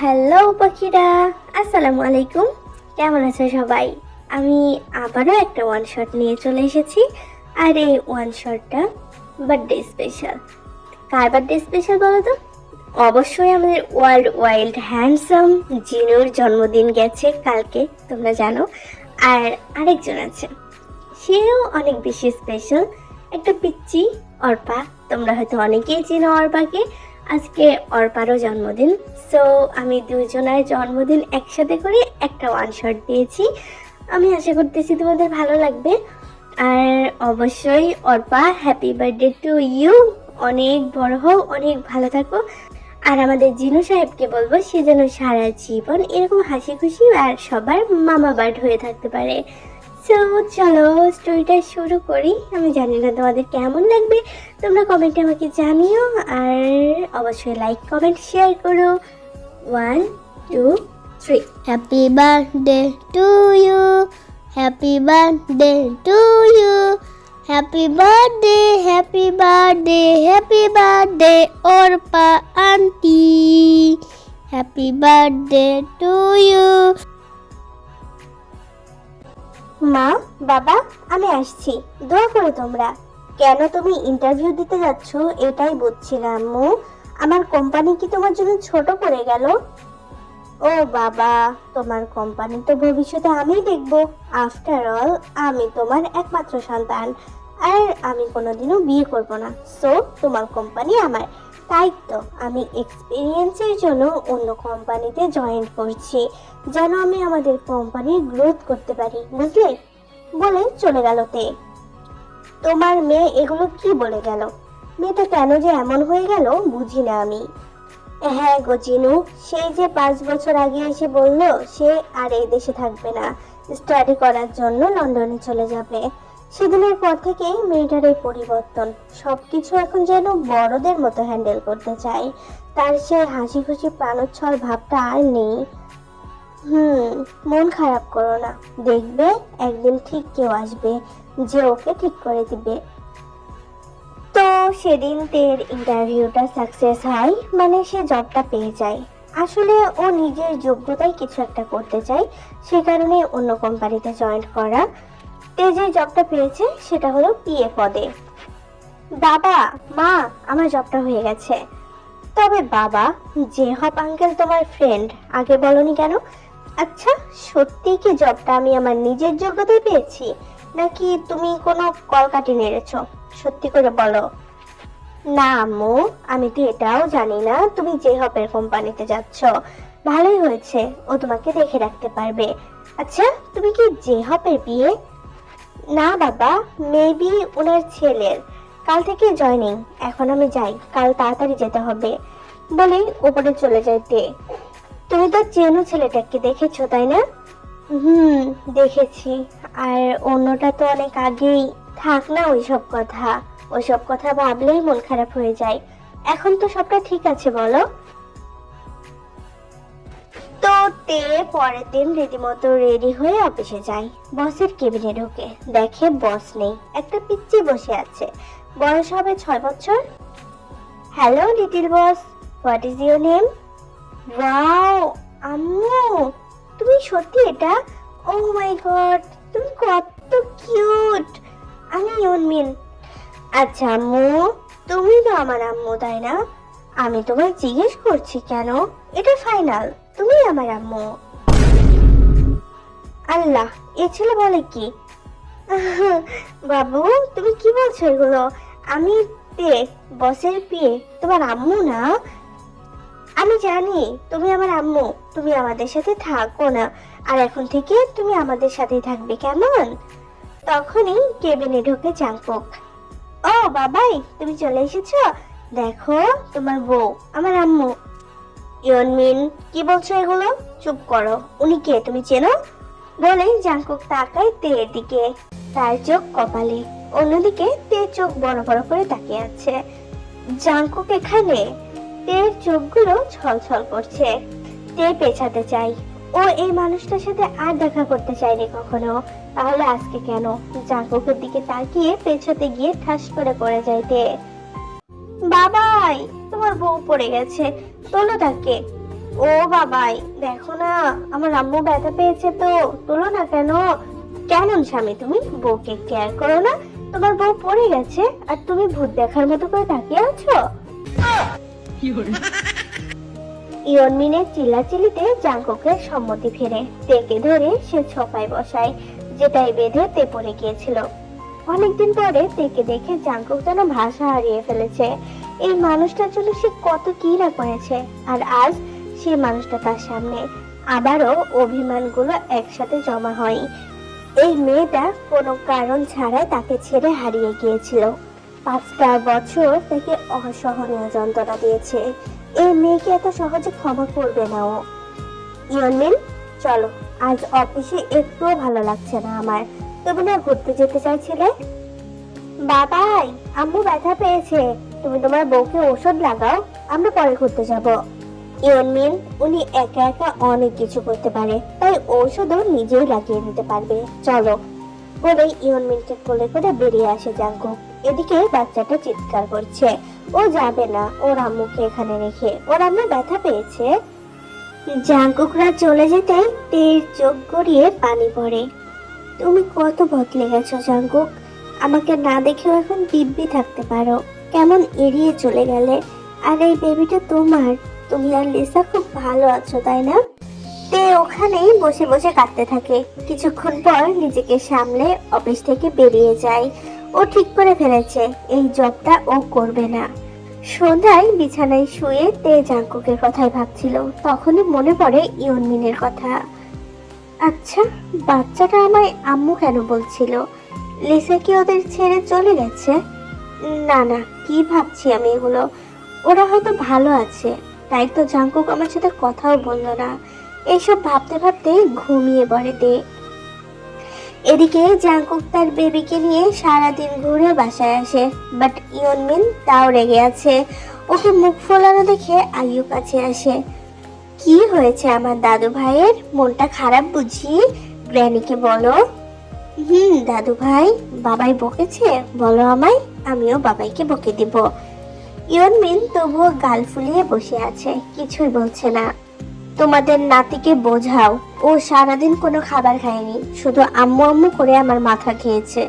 Hello পাখিরা, আসসালামু আলাইকুম। কেমন আছো সবাই? আমি আবারও একটা ওয়ান শট নিয়ে চলে এসেছি, আর এই ওয়ান শটটা বার্থডে স্পেশাল কার বার্থডে স্পেশাল বলো তো অবশ্যই আমাদের ওয়ার্ল্ড ওয়াইল্ড হ্যান্ডসাম জিনুর জন্মদিন গেছে কালকে, তোমরা জানো। আর আরেকজন আছে, সেও অনেক বেশি স্পেশাল একটা পিচ্চি অর্পা, তোমরা হয়তো অনেকেই চেনো অর্পাকে। আজকে অর্পারও জন্মদিন। সো আমি দুজনের জন্মদিন একসাথে করে একটা ওয়ান শট দিয়েছি। আমি আশা করতেছি তোমাদের ভালো লাগবে। আর অবশ্যই Arpa happy birthday to you অনেক বড় হও, অনেক ভালো থাকো। আর আমাদের জিনু সাহেবকে বলব, সে যেন সারা জীবন এরকম হাসি খুশি আর সবার মামা বার্ড হয়ে থাকতে পারে। তো চলো স্টোরিটা শুরু করি। আমি জানি না তোমাদের কেমন লাগবে। তোমরা কমেন্টে আমাকে জানিও আর অবশ্যই লাইক কমেন্ট শেয়ার করো। One two three happy birthday to you happy birthday to you happy birthday happy birthday happy birthday Arpa aunty happy birthday to you মা, বাবা, আমি আসছি। দোয়া করো তোমরা। কেন তুমি ইন্টারভিউ দিতে যাচ্ছ এটাই বুঝছি না, আম্মু। আমার কোম্পানি কি তোমার জন্য ছোট পড়ে গেল? ও বাবা, তোমার কোম্পানি তো ভবিষ্যতে আমি দেখব। আফটার অল আমি তোমার একমাত্র সন্তান। আর আমি কোনোদিনও বিয়ে করব না। সো তোমার কোম্পানি আমার। তাই তো আমি এক্সপিরিয়েন্সের জন্য অন্য কোম্পানিতে জয়েন করছি, যেন আমি আমাদের কোম্পানির গ্রোথ করতে পারি, বুঝলে? বলে চলে গেল তে। তোমার মেয়ে এগুলো কি বলে গেল? মেয়েটা কেন যে এমন হয়ে গেল বুঝি না আমি। হ্যাঁ গো জিনু, সেই যে পাঁচ বছর আগে এসে বলল, সে আর এই দেশে থাকবে না স্টাডি করার জন্য লন্ডনে চলে যাবে। সেদিনের পর থেকেই মেয়েটার এই পরিবর্তন। সবকিছু এখন যেন বড়দের মতো হ্যান্ডেল করতে চায়। তার সে হাসি খুশি প্রাণোচ্ছল ভাবটা আর নেই। হুম, মন খারাপ করো না। দেখবে একদিন ঠিক কেউ আসবে যে ওকে ঠিক করে দিবে। তো সেদিন তের ইন্টারভিউটা সাকসেস হয় মানে সে জবটা পেয়ে যায়। আসলে ও নিজের যোগ্যতায় কিছু একটা করতে চায়, সে কারণে অন্য কোম্পানিতে জয়েন করা। তে যে জবটা পেয়েছে সেটা হলো পিএ পদে। বাবা, মা, আমার জবটা হয়ে গেছে। তবে বাবা, যে হপ আঙ্কেল তোমার ফ্রেন্ড আগে বলনি কেন? আচ্ছা সত্যি কি জবটা আমি আমার নিজের যোগ্যতায় পেয়েছি? নাকি তুমি কোনো কলকাটি নেড়েছো? সত্যি করে বলো। না, আম্মু, আমি তো এটাও জানি না তুমি যে হপের কোম্পানিতে যাচ্ছ। ভালোই হয়েছে, ও তোমাকে দেখে রাখতে পারবে। আচ্ছা তুমি কি যে হপের বিয়ে না বাবা মেবি ওনার ছেলের। কাল থেকে জয়নিং এখন আমি যাই। কাল তাড়াতাড়ি যেতে হবে। বলে ওপরে চলে যাইতে তুমি তো চেনো ছেলেটাকে, দেখেছ, তাই না? হুম, দেখেছি। আর অন্যটা তো অনেক আগেই। থাক না ওইসব কথা। ওইসব কথা ভাবলেই মন খারাপ হয়ে যায়। এখন তো সবটা ঠিক আছে, বলো। তো তে পরের দিন রীতিমতো রেডি হয়ে অফিসে যায় বসের কেবিনে ঢোকে দেখে বস নেই, একটা পিচ্চি বসে আছে। বয়স হবে ছয় বছর। Hello little boss what is your name wow আম্মু, তুমি সত্যি এটা? ও মাই গড তুমি কত কিউট আমি ইউনমিন। আচ্ছা আম্মু, তুমি তো আমার আম্মু, তাই না? আমি তোমায় জিজ্ঞেস করছি কেন? এটা ফাইনাল তুমি আমার আম্মু। আল্লাহ, এ ছেলে বলে কি? বাবু, তুমি কি বলছো এগুলো? আমি পে, বসের পিয়ে তোমার আম্মু না? আমি জানি, তুমি আমার আম্মু, তুমি আমাদের সাথে থাকো না। আর এখন থেকে তুমি আমাদের সাথেই থাকবে, কেমন? তখনই কেবিনে ঢোকে জাংকুক ও, বাবাই, তুমি চলে এসেছ? দেখো, তোমার বউ, আমার আম্মু। ইয়নমিন, কি বলছো এগুলো? চুপ করো। উনি কে? তুমি চেনো? বলে জাংকুক তাকায় তের দিকে। তার চোখ কপালে, অন্যদিকে তে চোখ বড় বড় করে তাকিয়ে আছে। জাংকুক এখানে। তের চোখগুলো ছলছল করছে। তে পেছাতে চাই। ও এই মানুষটার সাথে আর দেখা করতে চায়নি কখনো। তাহলে আজকে কেন? জাঙ্কুকের দিকে তাকিয়ে পেছতে গিয়ে ঠাস করে পড়ে যাইতে বাবাই! তোমার বউ পড়ে গেছে। তোলো তাকে। ও বাবাই, দেখো না, আমার আম্মু ব্যথা পেয়েছে তো। তোলো না কেন? কেমন স্বামী তুমি? বউকে কেয়ার করো না। তোমার বউ পড়ে গেছে, আর তুমি ভূত দেখার মতো করে তাকিয়ে আছো? ইয়নমিনের চিল্লাচিল্লিতে জাঙ্কুকের সম্মতি ফেরে। তেকে ধরে সে ছপায় বসায়, যেটাই বেঁধে তে পড়ে গিয়েছিল। অনেকদিন পরে তেকে দেখে জাঙ্কুক যেন ভাষা হারিয়ে ফেলেছে। এই মানুষটার জন্য সে কত কি না করেছে। আর আজ সে মানুষটা তার সামনে আবারও অভিমানগুলো একসাথে জমা হয়। এই মেয়েটা কোনো কারণ ছাড়াই তাকে ছেড়ে হারিয়ে গিয়েছিল। পাঁচটা বছর তাকে অসহনীয় যন্ত্রণা দিয়েছে। এই মেয়েকে এত সহজে ক্ষমা করবে না ও। ইয়নমিন চলো, আজ অফিসে একটুও ভালো লাগছে না আমার। তুমি না ঘুরতে যেতে চাইছিলে? বাবাই, আম্মু ব্যথা পেয়েছে। তুমি তোমার বউকে ওষুধ লাগাও, আমরা পরে ঘুরতে যাব। ইয়নমিন উনি একা একা অনেক কিছু করতে পারে, তাই ঔষধও নিজেই লাগিয়ে নিতে পারবে। চলো। বলে ইয়নমিনকে কোলে করে বেরিয়ে আসে জাঙ্কুক এদিকে বাচ্চাটা চিৎকার করছে। ও যাবে না, ওর আম্মুকে এখানে রেখে। ওর আম্মু ব্যথা পেয়েছে। জাঙ্কুকরা চলে যেতেই তের চোখ গড়িয়ে পানি পড়ে। তুমি কত বদলে গেছো, জাঙ্কুক। আমাকে না দেখেও এখন দিব্যি থাকতে পারো। কেমন এড়িয়ে চলে গেলে? আর এই বেবিটা তোমার? তুমি আর লিসা খুব ভালো আছো, তাই না? তে ওখানেই বসে বসে কাঁদতে থাকে। কিছুক্ষণ পর নিজেকে সামলে অফিস থেকে বেরিয়ে যায়। ও ঠিক করে ফেলেছে, এই জবটা ও করবে না। সন্ধ্যায় বিছানায় শুয়ে তে জাঙ্কুকের কথাই ভাবছিল। তখনই মনে পড়ে ইউনমিনের কথা। আচ্ছা বাচ্চাটা আমায় আম্মু কেন বলছিল? লিসা কি ওদের ছেড়ে চলে গেছে? না না, কি ভাবছি আমি এগুলো? ওরা হয়তো ভালো আছে। তাই তো জাঙ্কুক আমার সাথে কথাও বলল না। এইসব ভাবতে ভাবতে ঘুমিয়ে পড়ে দে এদিকে জাঙ্কুক তার বেবিকে নিয়ে সারাদিন ঘুরে বাসায় আসে বাট ইয়নমিন তাও রেগে আছে। ওকে মুখ ফোলানো দেখে আইয়ু কাছে আসে। কি হয়েছে আমার দাদু ভাইয়ের মনটা খারাপ বুঝি? গ্র্যানিকে বলো। হুম দাদু ভাই বাবাই বকেছে, বলো আমায়, আমিও বাবাইকে বকে দিব। ইয়নমিন তবুও গাল ফুলিয়ে বসে আছে, কিছুই বলছে না। তোমাদের নাতিকে বোঝাও, ও সারাদিন কোনো খাবার খায়নি, শুধু আম্মু আম্মু করে আমার মাথা খেয়েছে।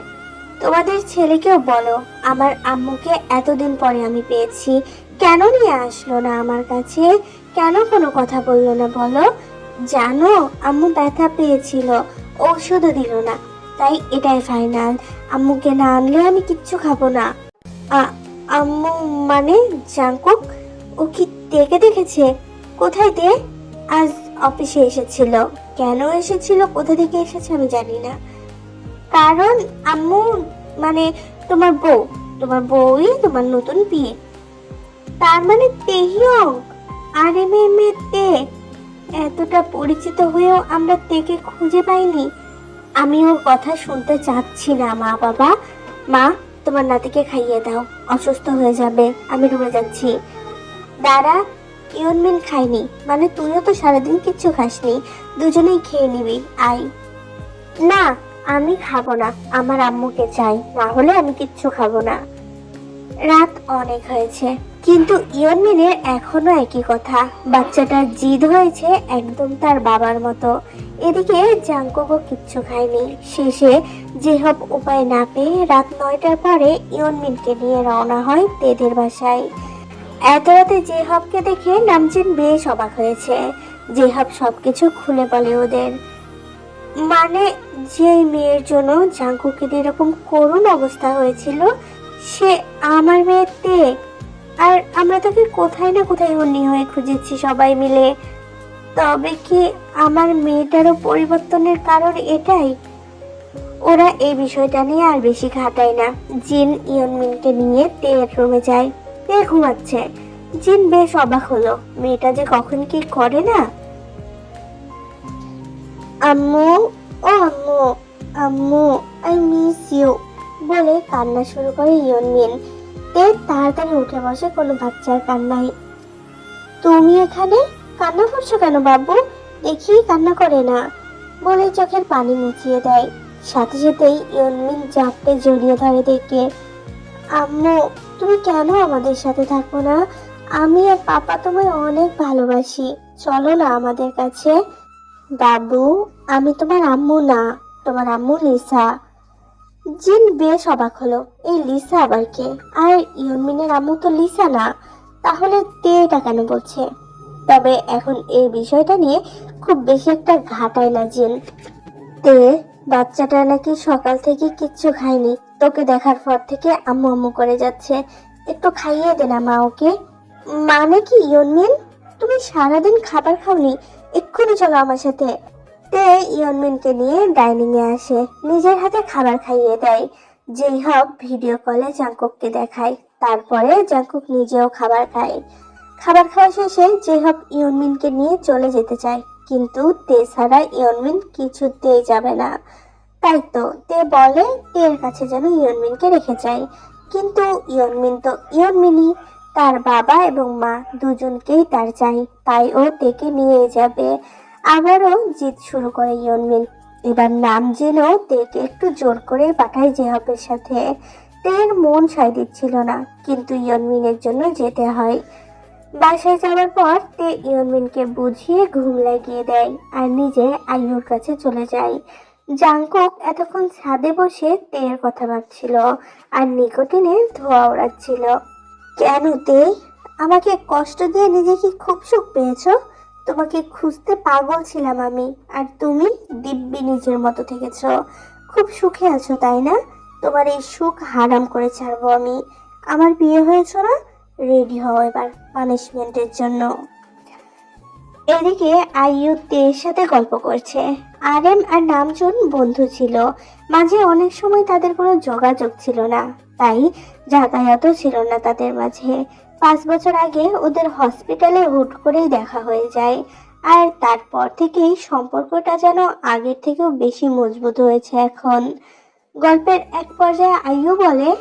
তোমাদের ছেলেকেও বলো, আমার আম্মুকে এতদিন পরে আমি পেয়েছি, কেন নিয়ে আসলো না আমার কাছে? কেন কোনো কথা বলল না বলো? জানো, আম্মু ব্যথা পেয়েছিল, ঔষধও দিল না। তাই এটাই ফাইনাল আম্মুকে না আনলে আমি কিচ্ছু খাব না। আম্মু মানে জাঙ্কুক ও কি দেখে দেখেছে? কোথায় দে? আজ অফিসে এসেছিল। কেন এসেছিল? কোথা থেকে এসেছে আমি জানি না। কারণ আম্মু মানে তোমার বউ, তোমার বউই তোমার নতুন বিয়ে। তার মানে তেহিয়ং আরে মেয়ে মেয়ে তে। এতটা পরিচিত হয়েও আমরা তেকে খুঁজে পাইনি। আমি ওর কথা শুনতে চাচ্ছি না, মা বাবা। মা, তোমার নাতিকে খাইয়ে দাও, অসুস্থ হয়ে যাবে, আমি রুমে যাচ্ছি। দাঁড়া ইয়নমিন খাইনি মানে তুইও তো সারাদিন কিচ্ছু খাসনি, দুজনেই খেয়ে নিবি আই না, আমি খাব না, আমার আম্মুকে চাই, না হলে আমি কিচ্ছু খাব না। রাত অনেক হয়েছে কিন্তু ইয়নমিনের এখনও একই কথা। বাচ্চাটার জিদ হয়েছে একদম তার বাবার মতো। এদিকে জাঙ্কুকও কিচ্ছু খায়নি। শেষে যেহব উপায় না পেয়ে রাত নয়টার পরে ইয়নমিনকে নিয়ে রওনা হয় তেদের বাসায়। এত রাতে জেহাবকে দেখে নামচিন বেশ অবাক হয়েছে। জেহাব সবকিছু খুলে বলে ওদের। মানে যে মেয়ের জন্য জাঙ্কুকের এরকম করুণ অবস্থা হয়েছিল, সে আমার মেয়েতে আর আমরা তাকে কোথায় না কোথায় অন্য হয়ে খুঁজেছি সবাই মিলে। তবে কি আমার মেয়েটারও পরিবর্তনের কারণ এটাই? ওরা এই বিষয়টা নিয়ে আর বেশি ঘাটায় না। জিন ইয়নমিনকে নিয়ে তের রুমে যায়। তে ঘুমাচ্ছে। জিন বেশ অবাক হলো। মেয়েটা যে কখন কি করে না? আম্মু, ও আম্মু আম্মু আই মিস ইউ বলে কান্না শুরু করে ইয়নমিন। তে তাড়াতাড়ি উঠে বসে কোনো বাচ্চার কান্নাই তুমি এখানে কান্না করছ কেন বাবু? দেখি কান্না করে না। বলে চোখের পানি মুছিয়ে দেয়। সাথে সাথেই ইয়নমিন জাপটে জড়িয়ে ধরে দেখে, আম্মু, তুমি কেন আমাদের সাথে থাকো না? আমি আর পাপা তোমায় অনেক ভালোবাসি। চলো না আমাদের কাছে। বাবু, আমি তোমার আম্মু না, তোমার আম্মু লিসা। জিন বেশ অবাক হলো। এই লিসা আবার কে? আর ইয়নমিনের আম্মু তো লিসা না। তাহলে তে এটা কেন বলছে? তবে এখন এই বিষয়টা নিয়ে খুব বেশি একটা ঘাটায় না জিন। তে, বাচ্চাটা নাকি সকাল থেকে কিচ্ছু খায়নি। তোকে দেখার পর থেকে আম্মু আম্মু করে যাচ্ছে। একটু খাইয়ে দে না মা ওকে। মানে কি ইয়নমিন তুমি সারাদিন খাবার খাওনি? এক্ষুনি চলো আমার সাথে। তে ইয়নমিনকে নিয়ে ডাইনিং এ আসে। নিজের হাতে খাবার খাইয়ে দেয়। যেই হক, ভিডিও কলে জাঙ্কুককে দেখায়। তারপরে জাঙ্কুক নিজেও খাবার খায়। খাবার খাওয়া শেষে জেহব ইয়নমিনকে নিয়ে চলে যেতে চায়। কিন্তু তে ছাড়া ইয়নমিন কিছুতেই যাবে না। তাই তো তে বলে তের কাছে যেন ইয়নমিনকে রেখে যায়। কিন্তু ইয়নমিন তো ইয়নমিনই। তার বাবা এবং মা দুজনকেই তার চাই। তাই ও তেকে নিয়ে যাবে। আবারও জিত শুরু করে ইয়নমিন এবার নাম জেনেও তেকে একটু জোর করে পাঠায় জেহবের সাথে। তের মন সাই দিচ্ছিল না, কিন্তু ইয়নমিনের জন্য যেতে হয়। বাসায় যাওয়ার পর তে ইয়নমিনকে বুঝিয়ে ঘুম লাগিয়ে দেয় আর নিজে আইয়ুর কাছে চলে যায়। জাংকুক এতক্ষণ ছাদে বসে তের কথা ভাবছিল আর নিকোটিনে ধোয়া ওড়াচ্ছিল। কেন তে? আমাকে কষ্ট দিয়ে নিজে কি খুব সুখ পেয়েছ? তোমাকে খুঁজতে পাগল ছিলাম আমি। আর তুমি দিব্যি নিজের মতো থেকেছো। খুব সুখে আছো, তাই না? তোমার এই সুখ হারাম করে ছাড়বো আমি। আমার বিয়ে হয়েছে না? রেডি হও এবার পানিশমেন্টের জন্য। এদিকে আইয়ু তের সাথে গল্প করছে। আরএম আর নামজন বন্ধু ছিল। মাঝে অনেক সময় তাদের কোনো যোগাযোগ ছিল না। তাই যাতায়াতও ছিল না তাদের মাঝে। পাঁচ বছর আগে ওদের হসপিটালে হুট করেই দেখা হয়ে যায়। আর তারপর থেকেই সম্পর্কটা যেন আগের থেকেও বেশি মজবুত হয়েছে এখন। গল্পের এক পর্যায়ে আইয়ু বলে,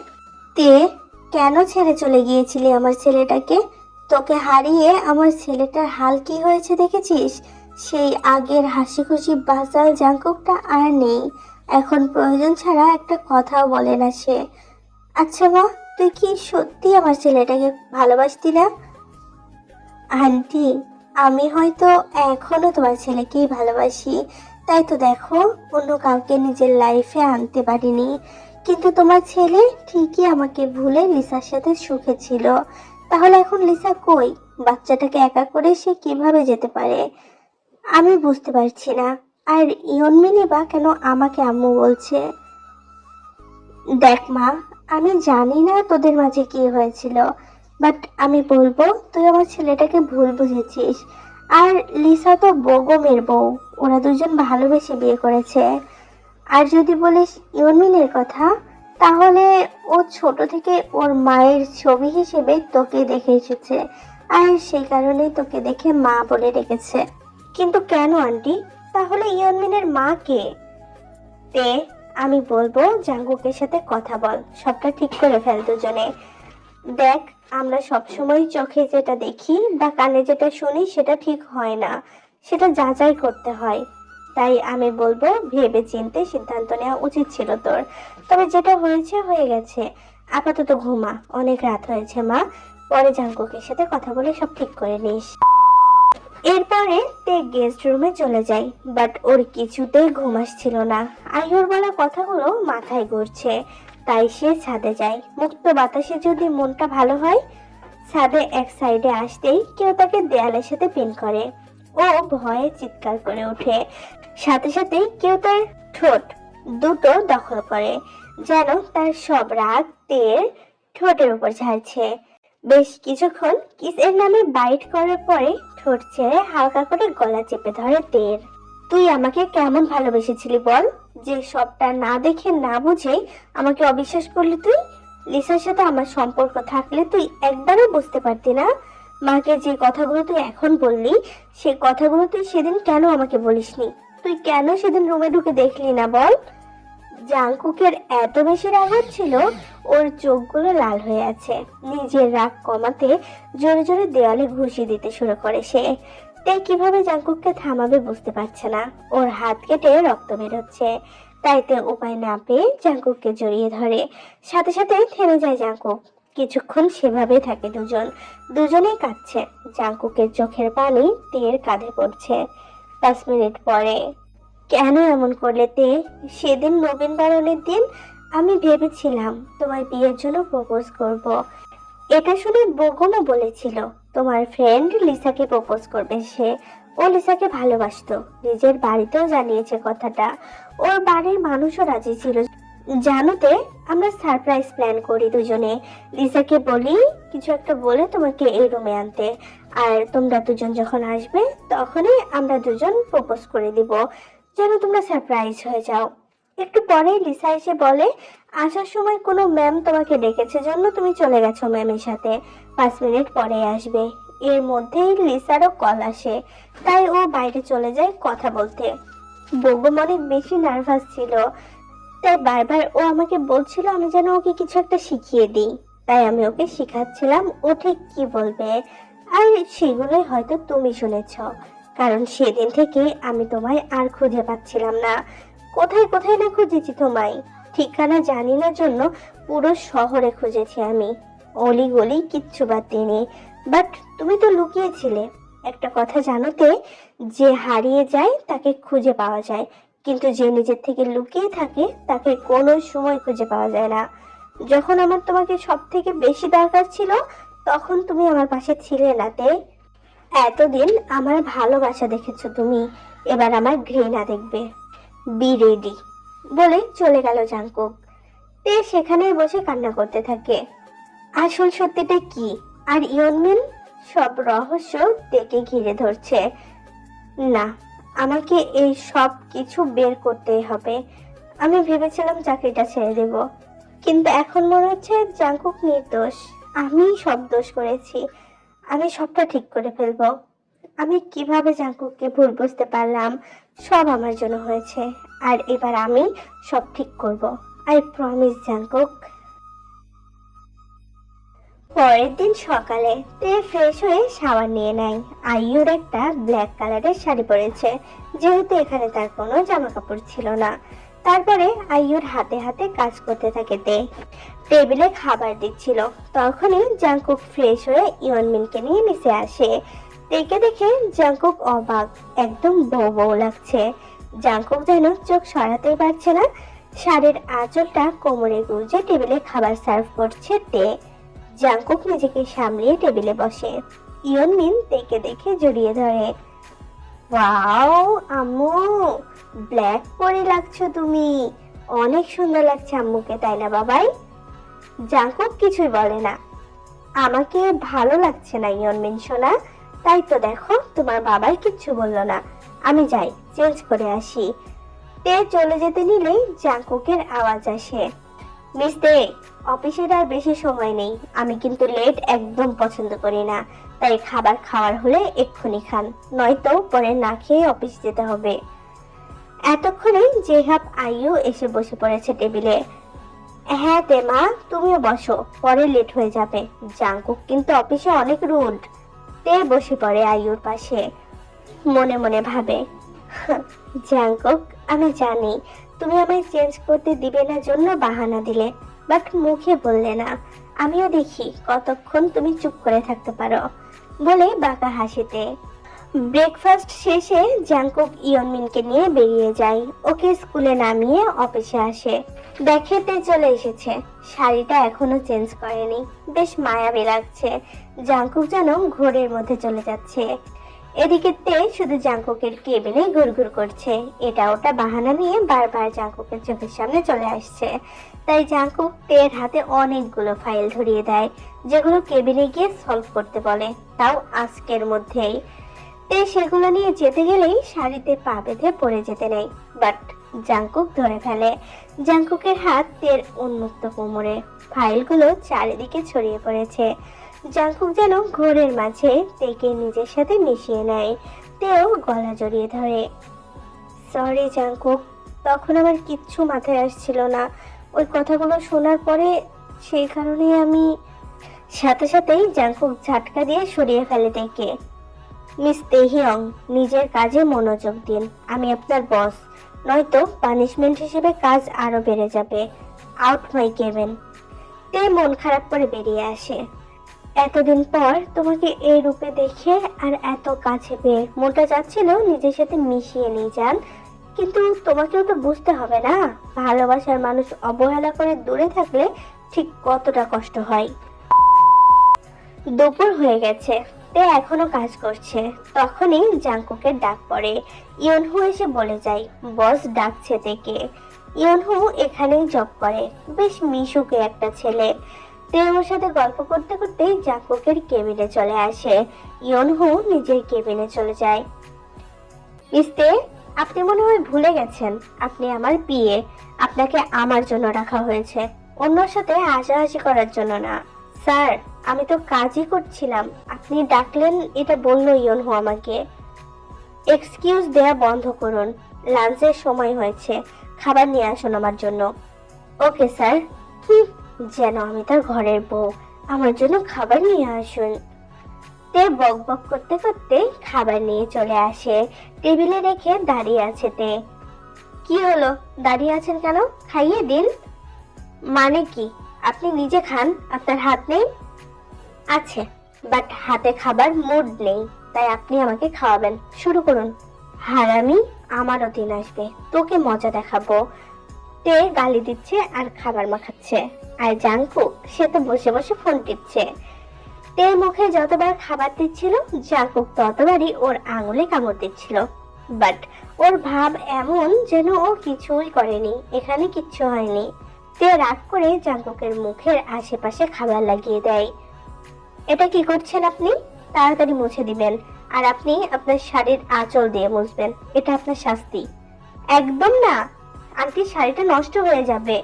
তে, কেন ছেড়ে চলে গিয়েছিলি আমার ছেলেটাকে? তোকে হারিয়ে আমার ছেলেটার হাল কি হয়েছে দেখেছিস? সেই আগের হাসি খুশি বাসাল জাঙ্কুকটা আর নেই। এখন প্রয়োজন ছাড়া একটা কথাও বলে না সে। আচ্ছা মা তুই কি সত্যি আমার ছেলেটাকে ভালোবাসতি না? আন্টি, আমি হয়তো এখনও তোমার ছেলেকেই ভালোবাসি। তাই তো দেখো, অন্য কাউকে নিজের লাইফে আনতে পারিনি। কিন্তু তোমার ছেলে ঠিকই আমাকে ভুলে লিসার সাথে সুখে ছিল। তাহলে এখন লিসা কই? বাচ্চাটাকে একা করে সে কীভাবে যেতে পারে? আমি বুঝতে পারছি না। আর ইয়নমিনি বা কেন আমাকে আম্মু বলছে? দেখ মা আমি জানি না তোদের মাঝে কি হয়েছিল বাট আমি বলব, তুই আমার ছেলেটাকে ভুল বুঝেছিস। আর লিসা তো বগমের বউ, ওরা দুজন ভালোবেসে বিয়ে করেছে। আর যদি বলিস ইউনমিনের কথা, তাহলে ও ছোট থেকে ওর মায়ের ছবি হিসেবে তোকে দেখে এসেছে, আর সেই কারণেই তোকে দেখে মা বলে রেখেছে কিন্তু কেন, আন্টি? তাহলে ইয়নমিনের মা কে? তে আমি বলব, জাঙ্গুকের সাথে কথা বল। সবটা ঠিক করে ফেল দুজনে। দেখ, আমরা সবসময় চোখে যেটা দেখি বা কানে যেটা শুনি, সেটা ঠিক হয় না। সেটা যাচাই করতে হয়। তাই আমি বলব ভেবে চিনতে সিদ্ধান্ত নেওয়া উচিত ছিল তোর। তবে যেটা হয়েছে, হয়ে গেছে। আপাতত ঘুমা। অনেক রাত হয়েছে, মা। পরে জাঙ্কুকের সাথে কথা বলে সব ঠিক করে নিস। এরপরে তে গেস্ট রুমে চলে যায় বাট ওর কিছুতেই ঘুম আসছিল না। আইয়ুর বলা কথাগুলো মাথায় ঘুরছে, তাই সে ছাদে যায়। মুক্ত বাতাসে যদি মনটা ভালো হয়, ছাদে এক সাইডে আসতেই কেউ তাকে দেয়ালের সাথে পিন করে। ও ভয়ে চিৎকার করে ওঠে। সাথে সাথেই কেউ তার ঠোঁট দুটো দখল করে, যেন তার সব রাগ তের ঠোঁটের উপর ঝাড়ছে বেশ কিছুক্ষণ কিসের নামে বাইট করার পরে ঠোঁট ছেড়ে হালকা করে গলা চেপে ধরে তের তুই আমাকে কেমন ভালোবেসেছিলি বল? যে সবটা না দেখে না বুঝে আমাকে অবিশ্বাস করলি তুই? লিসার সাথে আমার সম্পর্ক থাকলে তুই একবারও বুঝতে পারতি না? মাকে যে কথাগুলো তুই এখন বললি সেই কথাগুলো তুই সেদিন কেন আমাকে বলিসনি? তুই কেন সেদিন রুমে ঢুকে দেখলি না বল? জাংকুকের এত বেশি রাগ হচ্ছিল, ওর চোখগুলো লাল হয়ে আছে। নিজের রাগ কমাতে জোরে জোরে দেওয়ালে ঘুষি দিতে শুরু করে সে। তাই কীভাবে জাংকুককে থামাবে বুঝতে পারছে না। ওর হাত কেটে রক্ত বেরোচ্ছে। তাইতে উপায় না পেয়ে জাংকুককে জড়িয়ে ধরে। সাথে সাথে থেমে যায় জাংকুক। কিছুক্ষণ সেভাবে থাকে দুজন। দুজনেই কাঁদছে। জাঙ্কুকের চোখের পানি তের কাঁধে পড়ছে। পাঁচ মিনিট পরে কেন এমন করলে তে? সেদিন নবীন বরণের দিন আমি ভেবেছিলাম তোমার বিয়ের জন্য প্রপোজ করব। এটা শুনে বগমও বলেছিল। তোমার ফ্রেন্ড লিসাকে প্রপোজ করবে সে। ও লিসাকে ভালোবাসতো। নিজের বাড়িতেও জানিয়েছে কথাটা। ওর বাড়ির মানুষও রাজি ছিল। জানোতে আমরা সারপ্রাইজ প্ল্যান করি দুজনে। লিসাকে বলি, কিছু একটা বলে তোমাকে এই রুমে আনতে। আর তোমরা দুজন যখন আসবে, তখনই আমরা দুজন প্রপোজ করে দিব। যেন তোমরা সারপ্রাইজ হয়ে যাও। একটু পরে লিসা এসে বলে, আসার সময় কোনো ম্যাম তোমাকে ডেকেছে জন্য তুমি চলে গেছো ম্যামের সাথে। পাঁচ মিনিট পরে আসবে। এর মধ্যেই লিসারও কল আসে। তাই ও বাইরে চলে যায় কথা বলতে। বগম অনেক বেশি নার্ভাস ছিল। তাই বারবার ও আমাকে বলছিল, আমি যেন ওকে কিছু একটা শিখিয়ে দিই। তাই আমি ওকে শিখাচ্ছিলাম, ও ঠিক কি বলবে? আর সেগুলোই হয়তো তুমি শুনেছ। কারণ সেদিন থেকে আমি তোমায় আর খুঁজে পাচ্ছিলাম না। কোথায় কোথায় না খুঁজেছি তোমায়? ঠিকানা জানি না জন্য পুরো শহরে খুঁজেছি আমি। অলি গলি কিচ্ছু বাদ দিইনি। বাট তুমি তো লুকিয়েছিলে। একটা কথা জানোতে যে হারিয়ে যায় তাকে খুঁজে পাওয়া যায়। কিন্তু যে নিজের থেকে লুকিয়ে থাকে, তাকে কোনো সময় খুঁজে পাওয়া যায় না। যখন আমার তোমাকে সব থেকে বেশি দরকার ছিল, তখন তুমি আমার পাশে ছিলে না তে। এতদিন আমার ভালোবাসা দেখেছ তুমি। এবার আমার ঘৃণা দেখবে। বি রেডি বলে চলে গেল জাঙ্কুক তে সেখানেই বসে কান্না করতে থাকে। আসল সত্যিটা কি আর ইয়নমিন? সব রহস্য তেকে ঘিরে ধরছে। না, আমাকে এই সব কিছু বের করতেই হবে। আমি ভেবেছিলাম চাকরিটা ছেড়ে দেব। কিন্তু এখন মনে হচ্ছে জাঙ্কুক নির্দোষ। আমি সব দোষ করেছি। আমি সবটা ঠিক করে ফেলব। আমি কীভাবে জাঙ্কুককে ভুল বুঝতে পারলাম, সব আমার জন্য হয়েছে। আর এবার আমি সব ঠিক করব। I promise Jungkook. পরের দিন সকালে তে ফ্রেশ হয়ে শাওয়ার নিয়ে নেয়। আইয়ুর একটা ব্ল্যাক কালারের শাড়ি পরেছে। যেহেতু এখানে তার কোনো জামা কাপড় ছিল না। তারপরে আইয়ুর হাতে হাতে কাজ করতে থাকে তে। টেবিলে খাবার দিচ্ছিল। তখনই জাঙ্কুক ফ্রেশ হয়ে ইয়নমিনকে নিয়ে মিশে আসে। তেকে দেখে জাঙ্কুক অবাক, একদম বউ বউ লাগছে। জাঙ্কুক যেন চোখ সরাতেই পারছে না, শাড়ির আঁচলটা কোমরে গুজে টেবিলে খাবার সার্ভ করছে তে। জাঙ্কুক নিজেকে সামলিয়ে টেবিলে বসে। ইয়নমিন তেকে দেখে জড়িয়ে ধরে। ওয়াও, আম্মু ব্ল্যাক পরে লাগছো তুমি। অনেক সুন্দর লাগছে আম্মুকে, তাই না বাবাই? জাঙ্কুক কিছুই বলে না। আমাকে ভালো লাগছে না ইয়নমিন সোনা। তাই তো দেখো, তোমার বাবাই কিচ্ছু বলল না। আমি যাই চেঞ্জ করে আসি। তে চলে যেতে নিলেই জাঙ্কুকের আওয়াজ আসে। মিস দে, অফিসের আর বেশি সময় নেই। আমি কিন্তু লেট একদম পছন্দ করি না। তাই খাবার খাওয়ার হলে এক্ষুনি খান নয়তো পরে না খেয়ে অফিস যেতে হবে। এতক্ষণে জেহাব আইও এসে বসে পড়েছে টেবিলে। হ্যাঁ তে মা, তুমিও বসো, পরে লেট হয়ে যাবে। জাঙ্কুক কিন্তু অফিসে অনেক রুড। তে বসে পড়ে আইয়ুর পাশে। মনে মনে ভাবে জাঙ্কুক, আমি জানি, তুমি আমায় চেঞ্জ করতে দিবে না জন্য বাহানা দিলে, বাট মুখে বললে না। আমিও দেখি কতক্ষণ তুমি চুপ করে থাকতে পারো। বলে বাঁকা হাসিতে। ব্রেকফাস্ট শেষে জাংকুক ইয়নমিনকে নিয়ে বেরিয়ে যায়। ওকে স্কুলে নামিয়ে অফিসে আসে। দেখে তে চলে এসেছে। শাড়িটা এখনও চেঞ্জ করেনি। বেশ মায়াবী লাগছে। জাংকুক যেন ঘোরের মধ্যে চলে যাচ্ছে। এদিকে তে শুধু জাংকুকের কেবিনে ঘুরঘুর করছে। এটা ওটা বাহানা নিয়ে বারবার জাংকুকের চোখের সামনে চলে আসছে। তাই জাঙ্কুক তের হাতে অনেকগুলো ফাইল ধরিয়ে দেয়, যেগুলো কেবিনে গিয়ে সলভ করতে বলে। তাও আজকের মধ্যেই। তে সেগুলো নিয়ে যেতে গেলেই শাড়িতে পা বেঁধে পড়ে যেতে নেই। বাট জাংকুক ধরে ফেলে। জাংকুকের হাত তের উন্মুক্ত কোমরে। ফাইলগুলো চারিদিকে ছড়িয়ে পড়েছে। জাংকুক যেন ঘোরের মাঝে তেকে নিজের সাথে মিশিয়ে নেয়। তেও গলা জড়িয়ে ধরে। সরি জাংকুক তখন আমার কিচ্ছু মাথায় আসছিল না। ওই কথাগুলো শোনার পরে সেই কারণে আমি সাথে সাথেই জাংকুক ঝাটকা দিয়ে সরিয়ে ফেলে তেকে। মিস তেহিয়ং, নিজের কাজে মনোযোগ দিন। আমি আপনার বস। নয়তো পানিশমেন্ট হিসেবে কাজ আরও বেড়ে যাবে। আউট মাই কেবেন তে মন খারাপ করে বেরিয়ে আসে। এতদিন পর তোমাকে এই রূপে দেখে আর এত কাছে পেয়ে মনটা যাচ্ছিল নিজের সাথে মিশিয়ে নিয়ে যান। কিন্তু তোমাকেও তো বুঝতে হবে না, ভালোবাসার মানুষ অবহেলা করে দূরে থাকলে ঠিক কতটা কষ্ট হয়। দুপুর হয়ে গেছে, তে এখনও কাজ করছে। তখনই জাঙ্কুকের ডাক পড়ে। ইয়নহু এসে বলে যায়, বস ডাকছে তেকে ইয়নহু এখানেই জব করে, বেশ মিশুকে একটা ছেলে। তে সাথে গল্প করতে করতে জাঙ্কুকের কেবিনে চলে আসে। ইয়নহু নিজের কেবিনে চলে যায়। মিস্তে আপনি মনে হয় ভুলে গেছেন। আপনি আমার বিয়ে। আপনাকে আমার জন্য রাখা হয়েছে। অন্যর সাথে হাসাহাসি করার জন্য না। স্যার আমি তো কাজই করছিলাম। আপনি ডাকলেন এটা বলল ইয়নহু আমাকে। এক্সকিউজ দেয়া বন্ধ করুন। লাঞ্চের সময় হয়েছে। খাবার নিয়ে আসুন আমার জন্য। Okay sir. হুম, যেন আমি তার ঘরের বউ। আমার জন্য খাবার নিয়ে আসুন। তে বক বক করতে করতে খাবার নিয়ে চলে আসে। টেবিলে রেখে দাঁড়িয়ে আছে তে। কি হলো? দাঁড়িয়ে আছেন কেন? খাইয়ে দিন। মানে কি? আপনি নিজে খান, আপনার হাত নেই? আছে বাট হাতে খাবার মুড নেই, তাই আপনি আমাকে খাওয়াবেন। শুরু করুন। হারামি, আমারও দিন আসবে। তোকে মজা দেখাবো। তে গালি দিচ্ছে আর খাবার মাখাচ্ছে। আর জাঙ্কু, সে তো বসে বসে ফোন টিপছে। তে মুখে যতবার খাবার দিচ্ছিল জাঙ্কুক ততবারই ওর আঙুলে কামড় দিচ্ছিল। বাট ওর ভাব এমন যেন ও কিছুই করেনি, এখানে কিচ্ছু হয়নি। তে রাগ করে জাঙ্কুকের মুখের আশেপাশে খাবার লাগিয়ে দেয়। এটা কি করছেন আপনি? তাড়াতাড়ি মুছে দিবেন আর আপনি আপনার শাড়ির আঁচল দিয়ে মুছবেন। এটা আপনার শাস্তি। একদম না! আন্টি শাড়িটা নষ্ট হয়ে যাবে।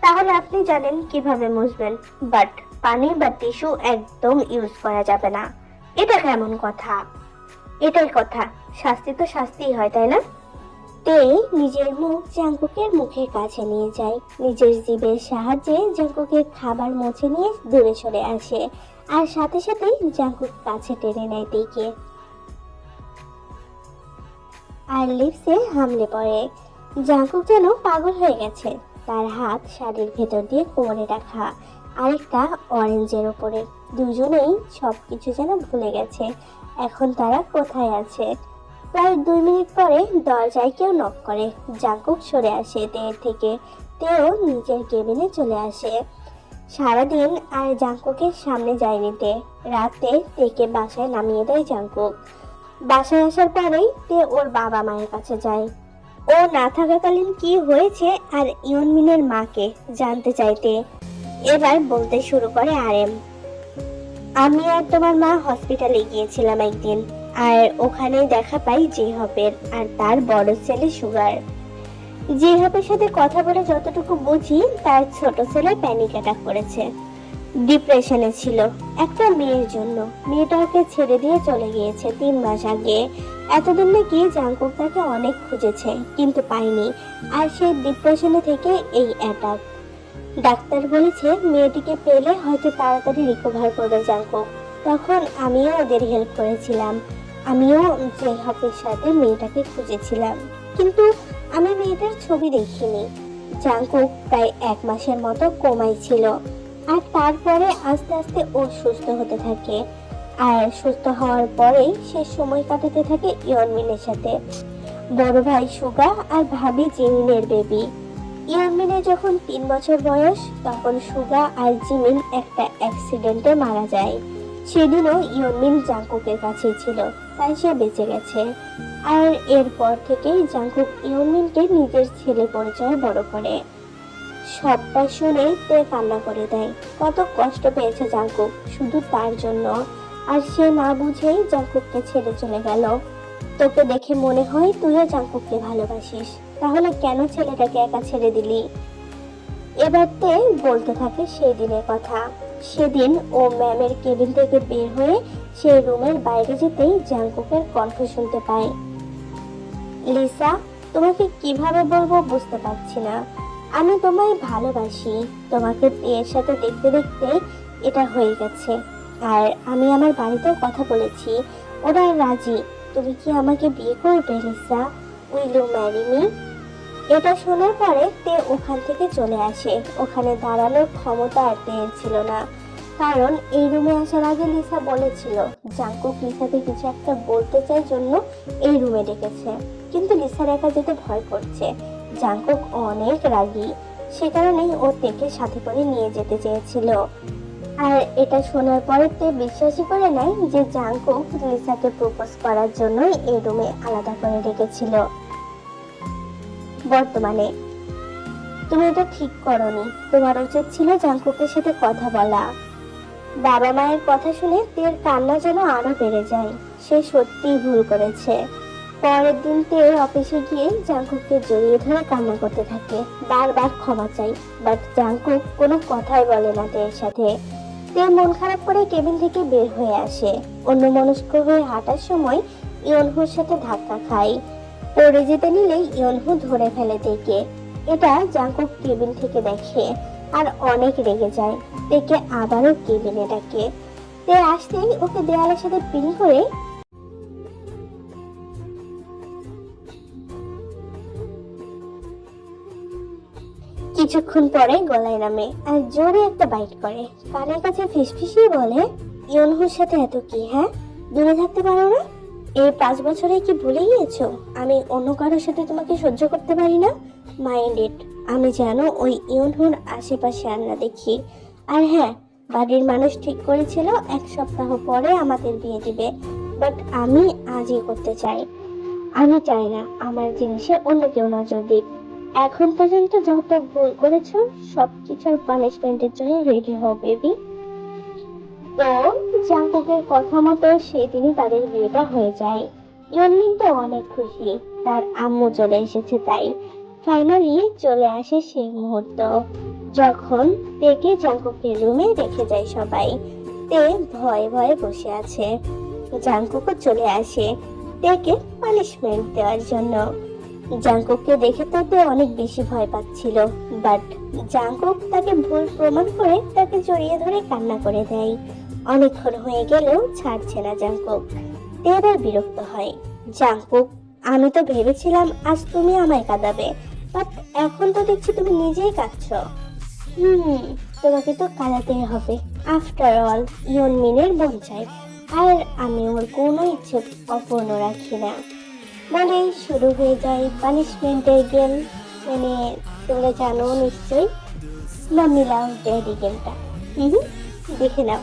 তাহলে আপনি জানেন কীভাবে মুছবেন বাট পানি বা টিস্যু একদম ইউজ করা যাবে না। এটা কেমন কথা? এটাই কথা। শাস্তি তো শাস্তিই হয়, তাই না? তে নিজের মুখ জাঙ্কুকের মুখের কাছে নিয়ে যায়। নিজের জীবের সাহায্যে জাঙ্কুকের খাবার মুছে নিয়ে দূরে সরে আসে। আর সাথে সাথেই জাঙ্কুক কাছে টেনে নেয় তেকে আর লিপসে হামলে পড়ে। জাঙ্কুক যেন পাগল হয়ে গেছে। তার হাত শাড়ির ভেতর দিয়ে কোমরে রাখা। আরেকটা অরেঞ্জের ওপরে। দুজনেই সব কিছু যেন ভুলে গেছে। এখন তারা কোথায় আছে? প্রায় দুই মিনিট পরে দরজায় কেউ নক করে। জাঙ্কুক সরে আসে তের থেকে। তেও নিজের কেবিনে চলে আসে। সারাদিন আর জাঙ্কুকের সামনে যায়নি তে। রাতে তেকে বাসায় নামিয়ে দেয় জাঙ্কুক। বাসায় আসার পরেই তে ওর বাবা মায়ের কাছে যায়। ও না থাকাকালীন কি হয়েছে আর ইয়নমিনের মাকে জানতে চাইতে? এবার বলতে শুরু করে আরএম আমি আর তোমার মা হসপিটালে গিয়েছিলাম একদিন, আর ওখানে দেখা পাই জিহপের আর তার বড় ছেলে সুগার। জিহপের সাথে কথা বলে যতটুকু বুঝি, তার ছোট ছেলে প্যানিক অ্যাটাক করেছে। ডিপ্রেশনে ছিল। একটা মেয়ের জন্য। মেয়েটা ওকে ছেড়ে দিয়ে চলে গিয়েছে তিন মাস আগে। এতদিন নাকি জাঙ্কুক তাকে অনেক খুঁজেছে, কিন্তু পায়নি। আর সেই ডিপ্রেশনে থেকে এই অ্যাটাক ডাক্তার বলেছে, মেয়েটিকে পেলে হয়তো তাড়াতাড়ি রিকভার করবে জাঙ্কুক। তখন আমিও ওদের হেল্প করেছিলাম। আমিও জেহাপের সাথে মেয়েটাকে খুঁজেছিলাম। কিন্তু আমি মেয়েটার ছবি দেখিনি। জাঙ্কুক প্রায় এক মাসের মতো কোমাই ছিল। আর তারপরে আস্তে আস্তে ও সুস্থ হতে থাকে। আর সুস্থ হওয়ার পরেই সে সময় কাটাতে থাকে ইয়নমিনের সাথে। বড় ভাই সুগা আর ভাবি জিমিনের বেবি। ইয়ামিনের যখন তিন বছর বয়স, তখন সুগা আর জিমিন একটা অ্যাক্সিডেন্টে মারা যায়। সেদিনও ইয়মিন জাঙ্কুকের কাছেই ছিল, তাই সে বেঁচে গেছে। আর এরপর থেকেই জাঙ্কুক ইয়মিনকে নিজের ছেলে পরিচয় বড় করে। সবটা শুনে তে কান্না করে দেয়। কত কষ্ট পেয়েছে জাঙ্কুক, শুধু তার জন্য। আর সে না বুঝেই জাঙ্কুককে ছেড়ে চলে গেল। তোকে দেখে মনে হয় তুইও জাঙ্কুককে ভালোবাসিস। তাহলে কেন ছেলেটাকে একা ছেড়ে দিলি? এবার তে বলতে থাকে সেই দিনের কথা। সেদিন ও ম্যামের কেবিন থেকে বের হয়ে সেই রুমের বাইরে যেতেই জাঙ্কুকের কণ্ঠ শুনতে পায়। লিসা, তোমাকে কীভাবে বলব বুঝতে পারছি না। আমি তোমায় ভালোবাসি। তোমাকে এর সাথে দেখতে দেখতে এটা হয়ে গেছে। আর আমি আমার বাড়িতেও কথা বলেছি। ওরা রাজি, তুমি কি আমাকে বিয়ে করবে, Lisa? Will you marry me? এটা শোনার পরে তে ওখান থেকে চলে আসে। ওখানে দাঁড়ানোর ক্ষমতা আর তের ছিল না। কারণ এই রুমে আসার আগে লিসা বলেছিল, জাঙ্কুক লিসাকে কিছু একটা বলতে চাই জন্য এই রুমে ডেকেছে। কিন্তু লিসার একা যেতে ভয় করছে। জাঙ্কুক অনেক রাগী। সে কারণেই ও তেকে সাথে করে নিয়ে যেতে চেয়েছিল। আর এটা শোনার পরে তে বিশ্বাসই করে নাই যে জাঙ্কুক লিসাকে প্রপোজ করার জন্যই এই রুমে আলাদা করে রেখেছিল। বর্তমানে, তুমি এটা ঠিক করনি। তোমার উচিত ছিল জাঙ্কুকের সাথে কথা বলা। বাবা মায়ের কথা শুনে তের কান্না যেন আরও বেড়ে যায়। সে সত্যিই ভুল করেছে। পরের দিন তে অফিসে গিয়ে জাঙ্কুককে জড়িয়ে ধরে কান্না করতে থাকে। বারবার ক্ষমা চাই বাট জাঙ্কুক কোনো কথাই বলে না তের সাথে। তে মন খারাপ করে কেবিন থেকে বের হয়ে আসে। অন্য মনস্ক হয়ে হাঁটার সময় ইয়নহুর সাথে ধাক্কা খায়। পড়ে যেতে নিলেই ইয়নহু ধরে ফেলে তেকে। এটা জাঙ্কুক কেবিন থেকে দেখে আর অনেক রেগে যায়। তেকে আবারও কেবিনে ডাকে। তে আসতেই ওকে দেয়ালের সাথে পিন করে কিছুক্ষণ পরে গলায় নামে আর জোরে একটা বাইট করে। কানের কাছে ফিসফিসিয়ে বলে, ইয়নহুর সাথে এত কি হ্যাঁ? দূরে থাকতে পারো না? এই পাঁচ বছরে কি ভুলে গিয়েছো? আমি অন্য কারোর সাথে তোমাকে সহ্য করতে পারি না? Mind it. আমি যেন ওই ইয়নহুর আশেপাশে আর না দেখি। আর হ্যাঁ বাড়ির মানুষ ঠিক করেছিল, এক সপ্তাহ পরে আমাদের বিয়ে দিবে। বাট আমি আজই করতে চাই। আমি চাই না আমার জিনিসে অন্য কেউ নজর দিক। এখন পর্যন্ত যত ভুল করেছ সব কিছুর পানিশমেন্টের জন্য রেডি হও বেবি তো জাঙ্কুকের কথা মতো সেদিনই তাদের বিয়েটা হয়ে যায়। ইয়নমিন তো অনেক খুশি, তার আম্মু চলে এসেছে তাই। ফাইনালি চলে আসে সেই মুহূর্ত, যখন তেকে জাঙ্কুকের রুমে রেখে যায় সবাই। তে ভয়ে ভয়ে বসে আছে। জাঙ্কুকও চলে আসে তেকে পানিশমেন্ট দেওয়ার জন্য। জাঙ্কুককে দেখে তো অনেক বেশি ভয় পাচ্ছিল বাট জাঙ্কুক তাকে ভুল প্রমাণ করে তাকে জড়িয়ে ধরে কান্না করে দেয়। অনেকক্ষণ হয়ে গেলেও ছাড়ছে না জাঙ্কুক তে এবার বিরক্ত হয়। জাঙ্কুক আমি তো ভেবেছিলাম আজ তুমি আমায় কাঁদাবে বাট এখন তো দেখছি তুমি নিজেই কাঁদছ। হুম, তোমাকে তো কাঁদাতেই হবে। আফটার অল ইয়ন মিনের বোন চাই আর আমি ওর কোনো ইচ্ছে অপূর্ণ রাখি না। মানে শুরু হয়ে যায় পানিশমেন্টের গেম মানে তোমরা জানো নিশ্চয়ই। মাম্মি লাভ ড্যাডি গেমটা হুম, দেখে নাও।